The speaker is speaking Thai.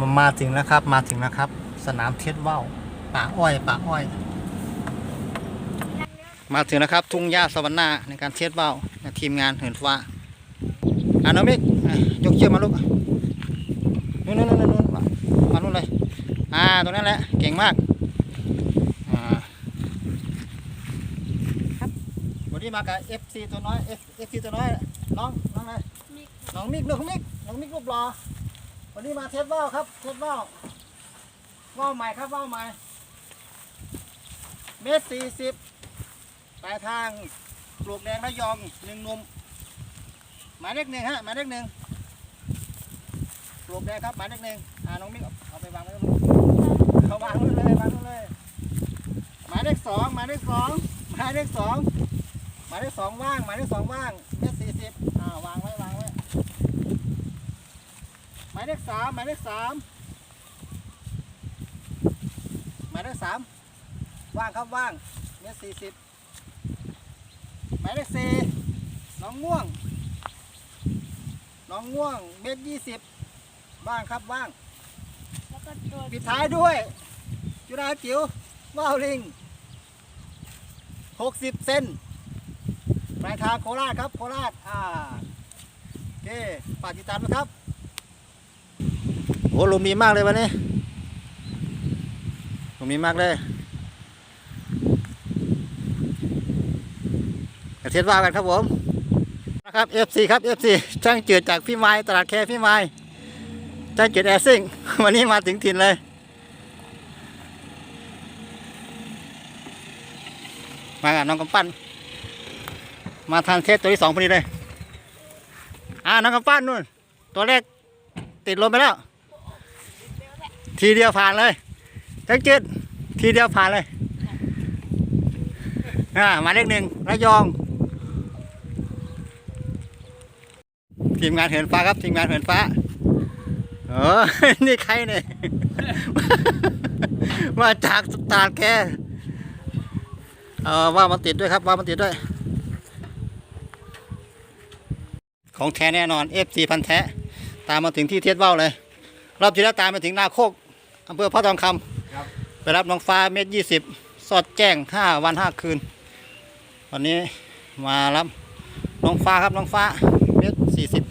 มามาถึงแล้วครับ มาถึงแล้วครับ สนามเทสว่าวป่าอ้อยป่าอ้อย มาถึงแล้วครับ ทุ่งหญ้าสวรรค์นาในการเทสว่าวในทีมงานเหินฟ้าอ่าน้องมิกอะยกเชือกมาลูกนู่นนู่นนู่นนู่นมานู่นเลย อ่าตรงนั้นแหละเก่งมากอ่าวันนี้มากับ FC ตัวน้อย F FC ตัวน้อยน้องน้องอะไรมิกน้องมิกน้องมิกน้องมิกรูปรอ วันนี้มาเทสว่าวครับ เทสว่าวว่าวใหม่ครับว่าวใหม่ เมตรสี่สิบปลายทางปลูกแดงระยองหนึ่งนุ่มหมายเลขหนึ่งฮะหมายเลขหนึ่งปลูกแดงครับหมายเลขหนึ่งอ่าน้องมิกเอาเอาไปวางไว้ตรงนู้นเขาวางไว้เลยวางไว้เลย หมายเลขสองหมายเลขสองหมายเลขสองหมายเลขสองว่างหมายเลขสองว่างเมตรสี่สิบอ่าวางไว้วางไว้ายเลขสามหมายเลขสามหมายเลขสามว่างครับว่างเมตรสี่สิบหมายเลขสี่น้องง่วง น้องง่วงเมตรยี่สิบว่างครับว่าง แล้วก็ตัวปิดท้ายด้วย จุฬาจิ๋วว่าวลิง60เซนปลายทางโคราชครับโคราชอ่าโอเคฝากติดตามนะครับโอ้ลมดีมากเลยวันนี้ลมดีมากเลยกระเทียว่ากันครับผมนะครับ FC ครับ FC ช่างเจือจากพี่ไม้ตลาดแคพี่ไม้จ้างเกียรติแอร์ซิ่งวันนี้มาถึงถิ่นเลยมากับน้องกำปั้น มาทานเทสตัวที่สองพอดีเลย อ่า น้องกำปั้นนู่น ตัวแรกติดลมไปแล้ว ทีเดียวผ่านเลยจ้าเกียรติทีเดียวผ่านเลยอ่ามาเลขหนึ่งระยอง ทีมงานเหินฟ้าครับ ทีมงานเหินฟ้าเออนี่ใครเนี่ย มาจากสตาร์แกเออว่ามันติดด้วยครับ ว่ามันติดด้วย ของแท้แน่นอน F4 พันแท้ ตามมาถึงที่เทียดเบ้าเลย รอบที่แล้วตามมาถึงนาโคก อำเภอพระทองคำไปรับน้องฟ้าเม็ดยี่สิบสอดแจ้งห้าวันห้าคืน วันนี้มารับน้องฟ้าครับน้องฟ้าเม็ดสี่สิบ